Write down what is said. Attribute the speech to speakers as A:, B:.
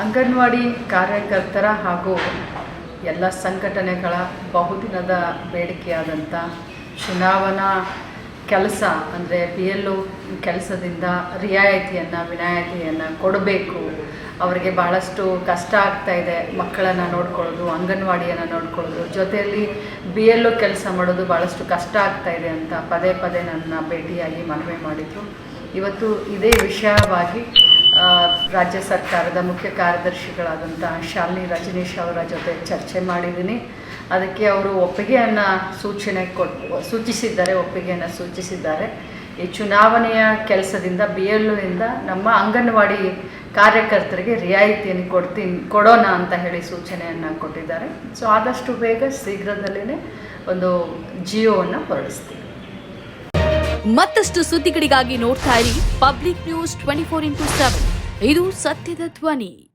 A: ಅಂಗನವಾಡಿ ಕಾರ್ಯಕರ್ತರ ಹಾಗೂ ಎಲ್ಲ ಸಂಘಟನೆಗಳ ಬಹುದಿನದ ಬೇಡಿಕೆಯಾದಂಥ ಚುನಾವಣಾ ಕೆಲಸ, ಅಂದರೆ ಬಿ ಎಲ್ ಒ ಕೆಲಸದಿಂದ ರಿಯಾಯಿತಿಯನ್ನು, ವಿನಾಯಿತಿಯನ್ನು ಕೊಡಬೇಕು. ಅವರಿಗೆ ಭಾಳಷ್ಟು ಕಷ್ಟ ಆಗ್ತಾ ಇದೆ ಮಕ್ಕಳನ್ನು ನೋಡ್ಕೊಳ್ಳೋದು, ಅಂಗನವಾಡಿಯನ್ನು ನೋಡ್ಕೊಳ್ಳೋದು. ಜೊತೆಯಲ್ಲಿ ಬಿ ಎಲ್ ಒ ಕೆಲಸ ಮಾಡೋದು ಭಾಳಷ್ಟು ಕಷ್ಟ ಆಗ್ತಾ ಇದೆ ಅಂತ ಪದೇ ಪದೇ ನನ್ನ ಭೇಟಿಯಾಗಿ ಮನವಿ ಮಾಡಿದರು. ಇವತ್ತು ಇದೇ ವಿಷಯವಾಗಿ ರಾಜ್ಯ ಸರ್ಕಾರದ ಮುಖ್ಯ ಕಾರ್ಯದರ್ಶಿಗಳಾದಂಥ ಶಾಲಿನಿ ರಜನೀಶ್ ಅವರ ಜೊತೆ ಚರ್ಚೆ ಮಾಡಿದ್ದೀನಿ. ಅದಕ್ಕೆ ಅವರು ಒಪ್ಪಿಗೆಯನ್ನು ಸೂಚನೆ ಕೊಟ್ಟು ಸೂಚಿಸಿದ್ದಾರೆ, ಒಪ್ಪಿಗೆಯನ್ನು ಸೂಚಿಸಿದ್ದಾರೆ. ಈ ಚುನಾವಣೆಯ ಕೆಲಸದಿಂದ ಬಿ ಎಲ್ ನಮ್ಮ ಅಂಗನವಾಡಿ ಕಾರ್ಯಕರ್ತರಿಗೆ ರಿಯಾಯಿತಿಯನ್ನು ಕೊಡ್ತೀನಿ, ಕೊಡೋಣ ಅಂತ ಹೇಳಿ ಸೂಚನೆಯನ್ನು ಕೊಟ್ಟಿದ್ದಾರೆ. ಸೊ, ಆದಷ್ಟು ಬೇಗ ಶೀಘ್ರದಲ್ಲೇ ಒಂದು ಜಿಯೋವನ್ನು ಹೊರಡಿಸ್ತೀವಿ
B: ಮತ್ತಷ್ಟು ಸುದ್ದಿಗಳಿಗಾಗಿ ನೋಡ್ತಾ ಇರಿ public news twenty four into seven. ಇದು ಸತ್ಯದ ಧ್ವನಿ.